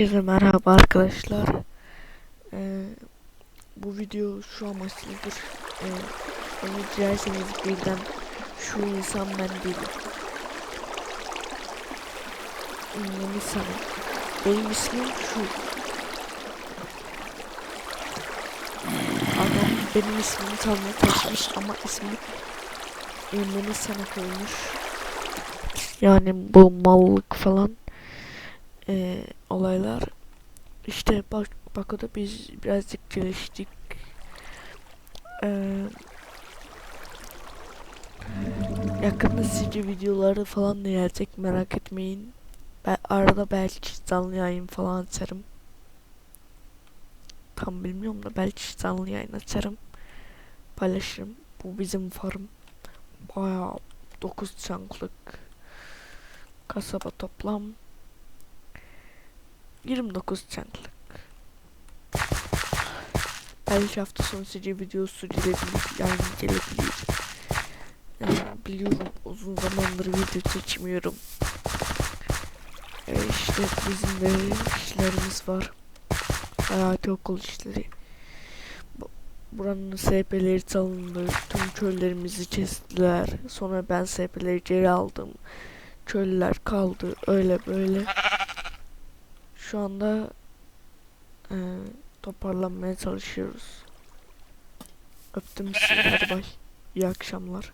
Herkese merhaba arkadaşlar. Ee, bu video şu amaçlıdır. Ee, beni dilerseniz birden şu insan ben değilim. Yeni insanım. Benim ismim şu. Adam benim ismimi tanımaya taşımış ama ismi Yeni sana koymuş. Yani bu mallık falan eee, olaylar işte bak Bako'da biz birazcık geliştik. Eee yakında sizce videoları falan da gelecek merak etmeyin. Ben arada belki canlı yayın falan açarım. Tam bilmiyorum da belki canlı yayın açarım. Paylaşırım. Bu bizim farm. Bayağı 9 çanklık kasaba toplam 29 çanklık. Belki hafta sonu size videosu gelebilir, yani gelebilir. Yani biliyorum uzun zamandır video çekmiyorum. Ee, işte bizim de işlerimiz var. Hayati okul işleri. Bu- Buranın SP'leri çalındı. Tüm köylerimizi kestiler. Sonra ben SP'leri geri aldım. Köylüler kaldı. Öyle böyle. Şu anda eee, toparlanmaya çalışıyoruz. Öptüm sizi. Hadi bay. İyi akşamlar.